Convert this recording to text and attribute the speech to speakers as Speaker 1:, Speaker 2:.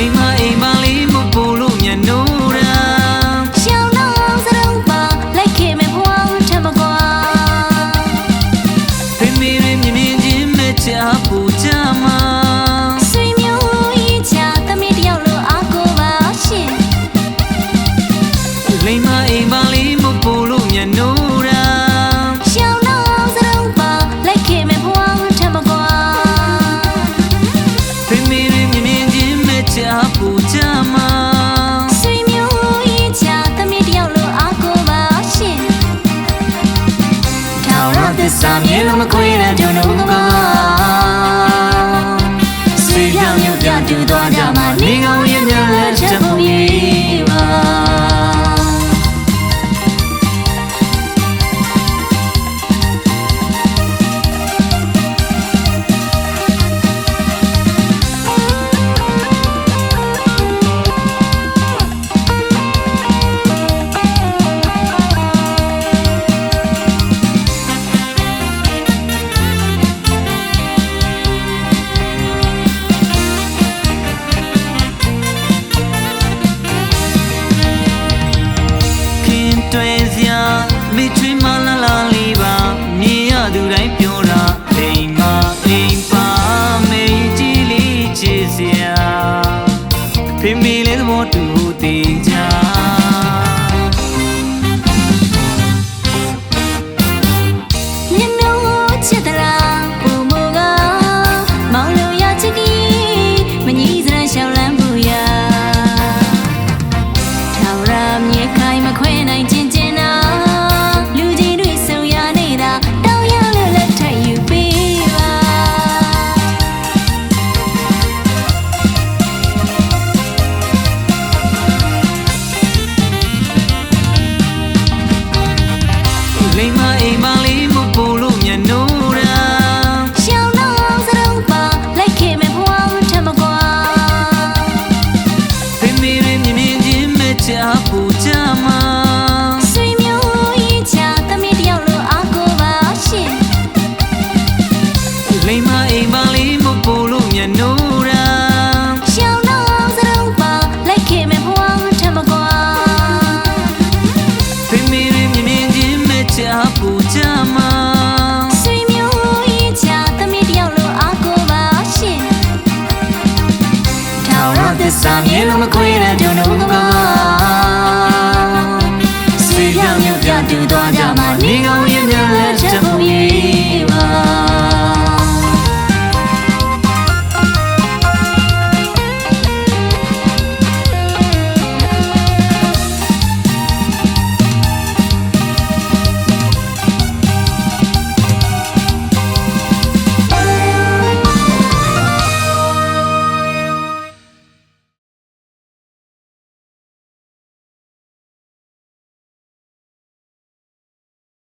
Speaker 1: မိမအိမ်မလေးမ
Speaker 2: ပူလို့မျက်နှိုးရာရှောင်းတော့
Speaker 1: စရုံးပါလိုက်
Speaker 2: ခင်မဖွာထမကွာ
Speaker 1: ဖေမေ
Speaker 2: ရမြ
Speaker 1: င်မြင်ချင်းမဲ့ချာပူချာမှာ
Speaker 2: ဆွေမျိုးရင်ချာသမီးတယောက်လိုအားကိုးပါရှင်
Speaker 1: မိမအိမ်မလေးမပူ
Speaker 2: আপু জামা အိမ်မ
Speaker 1: လေးမပူလို့မျ
Speaker 2: က်နှိုးရာရှောင်းတော့စရုံးပါလိုက်ခင်မဖွားထမကွာဖေမေရ
Speaker 1: င်မြင်မြင်ချင်းမချပူချမ ပြတူသွားကြ
Speaker 2: မှာနေကောင်းရင်များလဲချက်ဖို့ရေးပါ